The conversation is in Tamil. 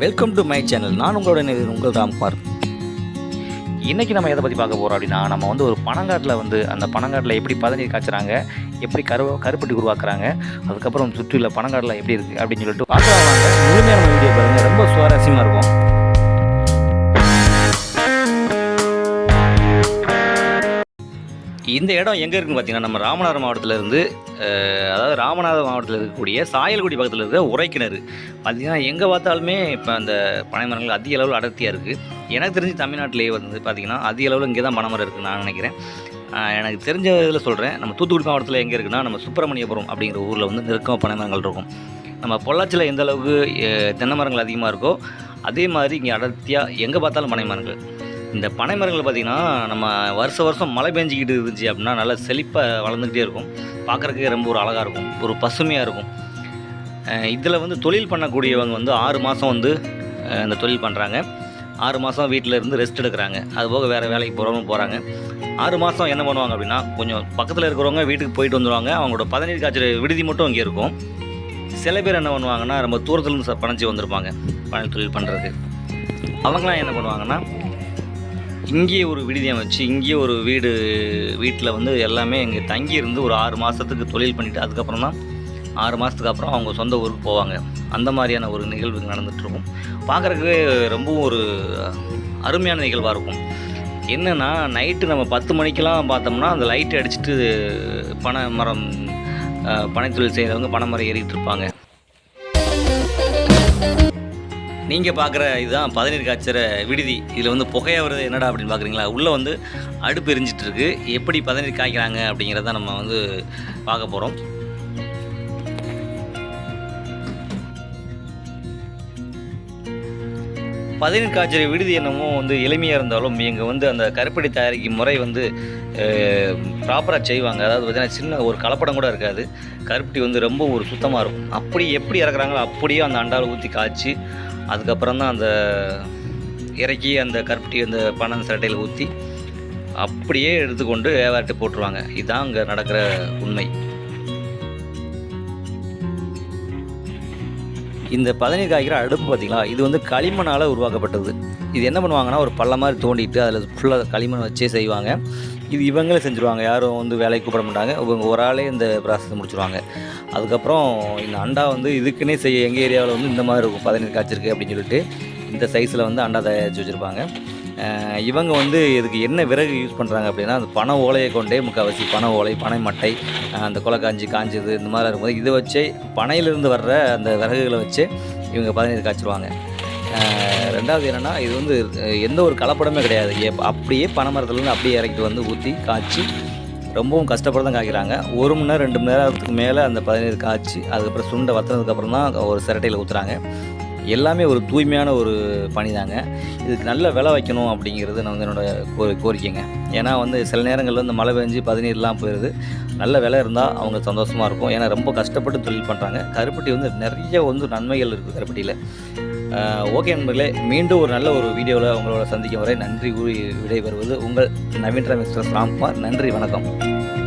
வெல்கம் டு மை சேனல் நான் உங்களோட நேயர் உங்கள் ராம்குமார் இன்றைக்கி நம்ம எதை பற்றி பார்க்க போகிறோம் அப்படின்னா நம்ம வந்து ஒரு பனங்காட்டில் வந்து அந்த பனங்காட்டில் எப்படி பதநீர் காய்ச்சுறாங்க எப்படி கரு கருப்பட்டி உருவாக்குறாங்க அதுக்கப்புறம் சுற்றியுள்ள பனங்காட்டில் எப்படி இருக்குது அப்படின்னு சொல்லிட்டு பார்க்கலாம். முழுமையான வீடியோ பாருங்கள் ரொம்ப சுவாரஸ்யமாக இருக்கும். இந்த இடம் எங்கே இருக்குன்னு பார்த்தீங்கன்னா நம்ம ராமநாதபுரம் மாவட்டத்தில் இருந்து அதாவது ராமநாதபுரம் மாவட்டத்தில் இருக்கக்கூடிய சாயல்குடி பக்கத்தில் இருக்கிற உரைக்கிணறு பார்த்தீங்கன்னா எங்கே பார்த்தாலுமே இப்போ அந்த பனை மரங்கள் அதிக அளவில் அடர்த்தியாக இருக்குது எனக்கு தெரிஞ்சு தமிழ்நாட்டிலேயே வந்து பார்த்திங்கன்னா அதிக அளவில் இங்கே தான் பனைமரம் இருக்குன்னு நான் நினைக்கிறேன். எனக்கு தெரிஞ்ச இதில் சொல்கிறேன் நம்ம தூத்துக்குடி மாவட்டத்தில் எங்கே இருக்குன்னா நம்ம சுப்பிரமணியபுரம் அப்படிங்கிற ஊரில் வந்து நெருக்கமாக பனை மரங்கள் இருக்கும். நம்ம பொள்ளாச்சியில் எந்த அளவுக்கு தென்னை மரங்கள் அதிகமாக இருக்கோ அதே மாதிரி இங்கே அடர்த்தியாக எங்கே பார்த்தாலும் பனை மரங்கள் இந்த பனை மரங்கள் பார்த்திங்கன்னா நம்ம வருஷ வருஷம் மழை பெஞ்சிக்கிட்டு இருந்துச்சு அப்படின்னா நல்லா செழிப்பாக வளர்ந்துக்கிட்டே இருக்கும். பார்க்குறதுக்கே ரொம்ப ஒரு அழகாக இருக்கும். ஒரு பசுமையாக இருக்கும். இதில் வந்து தொழில் பண்ணக்கூடியவங்க வந்து ஆறு மாதம் வந்து இந்த தொழில் பண்ணுறாங்க ஆறு மாதம் வீட்டில் இருந்து ரெஸ்ட் எடுக்கிறாங்க. அது போக வேறு வேலைக்கு போகிறவங்க போகிறாங்க ஆறு மாதம் என்ன பண்ணுவாங்க அப்படின்னா கொஞ்சம் பக்கத்தில் இருக்கிறவங்க வீட்டுக்கு போயிட்டு வந்துடுவாங்க அவங்களோட பதநீர் காய்ச்சல் விடுதி மட்டும் இங்கே இருக்கும். சில பேர் என்ன பண்ணுவாங்கன்னா ரொம்ப தூரத்துலேருந்து ச- பணச்சி வந்திருப்பாங்க. பண தொழில் பண்ணுறதுக்கு அவங்களாம் என்ன பண்ணுவாங்கன்னா இங்கேயே ஒரு விடுதி அமைச்சு இங்கேயே ஒரு வீடு வீட்டில் வந்து எல்லாமே இங்கே தங்கி இருந்து ஒரு ஆறு மாதத்துக்கு தொழில் பண்ணிவிட்டு அதுக்கப்புறம் தான் ஆறு மாதத்துக்கு அப்புறம் அவங்க சொந்த ஊருக்கு போவாங்க. அந்த மாதிரியான ஒரு நிகழ்வு நடந்துகிட்ருக்கும் நடந்துட்டு பார்க்குறதுக்கு ரொம்பவும் ஒரு அருமையான நிகழ்வாக இருக்கும். என்னென்னா நைட்டு நம்ம பத்து மணிக்கெல்லாம் பார்த்தோம்னா அந்த லைட் அடிச்சுட்டு பனை மரம் பனைத்தொழில் செய்கிறவங்க பனைமரம் ஏறிக்கிட்டு இருப்பாங்க. நீங்கள் பார்க்குற இதுதான் பதநீர் காய்ச்சற விடுதி. இதில் வந்து புகையாக வருது என்னடா அப்படின்னு பார்க்குறீங்களா உள்ளே வந்து அடுப்பு எரிஞ்சிட்டு இருக்கு. எப்படி பதநீர் காய்க்கிறாங்க அப்படிங்கிறத நம்ம வந்து பார்க்க போகிறோம் பதநீர் காய்ச்சற விடுதி என்னமோ வந்து எளிமையாக இருந்தாலும் இங்கே வந்து அந்த கருப்படி தயாரிக்கும் முறை வந்து ப்ராப்பராக செய்வாங்க. அதாவது பார்த்திங்கன்னா சின்ன ஒரு கலப்படம் கூட இருக்காது. கருப்பட்டி வந்து ரொம்ப ஒரு சுத்தமாக இருக்கும். அப்படி எப்படி இறக்குறாங்களோ அப்படியே அந்த அண்டாவில் ஊற்றி காய்ச்சி அதுக்கப்புறம் தான் அந்த இறக்கி அந்த கருப்பட்டி அந்த பணம் சட்டையில் ஊற்றி அப்படியே எடுத்துக்கொண்டு வியாபாரத்தை போட்டுருவாங்க. இதுதான் அங்கே நடக்கிற உண்மை. இந்த பதநீர் காய்கிற அடுப்பு பார்த்திங்களா? இது வந்து களிமண்ணால் உருவாக்கப்பட்டது. இது என்ன பண்ணுவாங்கன்னா ஒரு பள்ளம் மாதிரி தோண்டிட்டு அதில் ஃபுல்லாக களிமண் வச்சே செய்வாங்க. இது இவங்களே செஞ்சுருவாங்க. யாரும் வந்து வேலைக்கு கூப்பிட மாட்டாங்க. இவங்க ஒரு ஆளே இந்த ப்ராசஸ் முடிச்சிருவாங்க. அதுக்கப்புறம் இந்த அண்டா வந்து இதுக்குன்னே செய்ய எங்கள் ஏரியாவில் வந்து இந்த மாதிரி இருக்கும். பதநீர் காய்ச்சிருக்கு அப்படின்னு சொல்லிட்டு இந்த சைஸில் வந்து அண்டா தயாரித்து வச்சுருப்பாங்க. இவங்க வந்து இதுக்கு என்ன விறகு யூஸ் பண்ணுறாங்க அப்படின்னா அந்த பனை ஓலையை கொண்டே முக்கால்வாசி பனை ஓலை பனை மட்டை அந்த கொலை காஞ்சி காஞ்சது இந்த மாதிரி இருக்கும்போது இதை வச்சே பனையிலிருந்து வர்ற அந்த விறகுகளை வச்சு இவங்க பதநீர் காய்ச்சிருவாங்க. ரெண்டாவது என்னென்னா இது வந்து எந்த ஒரு கலப்படமே கிடையாது. அப்படியே பனைமரத்துலேருந்து அப்படியே இறக்கிட்டு வந்து ஊற்றி காய்ச்சி ரொம்பவும் கஷ்டப்பட்டு தான் காய்க்கிறாங்க. ஒரு மணி நேரம் ரெண்டு மணி நேரத்துக்கு மேலே அந்த பதினேழு காய்ச்சி அதுக்கப்புறம் சுண்டை வத்தினதுக்கப்புறம் தான் ஒரு சிரட்டையில் ஊற்றுறாங்க எல்லாமே ஒரு தூய்மையான ஒரு பணி தாங்க இதுக்கு நல்ல விலை வைக்கணும் அப்படிங்கிறது நான் வந்து என்னோடய கோ கோரிக்கைங்க. ஏன்னா வந்து சில நேரங்களில் வந்து மழை பெஞ்சு பதினீர்லாம் போயிடுது நல்ல விலை இருந்தால் அவங்க சந்தோஷமாக இருக்கும். ஏன்னா ரொம்ப கஷ்டப்பட்டு தொழில் பண்ணுறாங்க கருப்பட்டி வந்து நிறைய வந்து நன்மைகள் இருக்குது கருப்பட்டியில். ஓகே நண்பர்களே மீண்டும் ஒரு நல்ல ஒரு வீடியோவில் உங்களோட சந்திக்கும் வரை நன்றி கூறி விடைபெறுவது உங்கள் நவீன் மிஸ்டர் ராம்குமார். நன்றி வணக்கம்.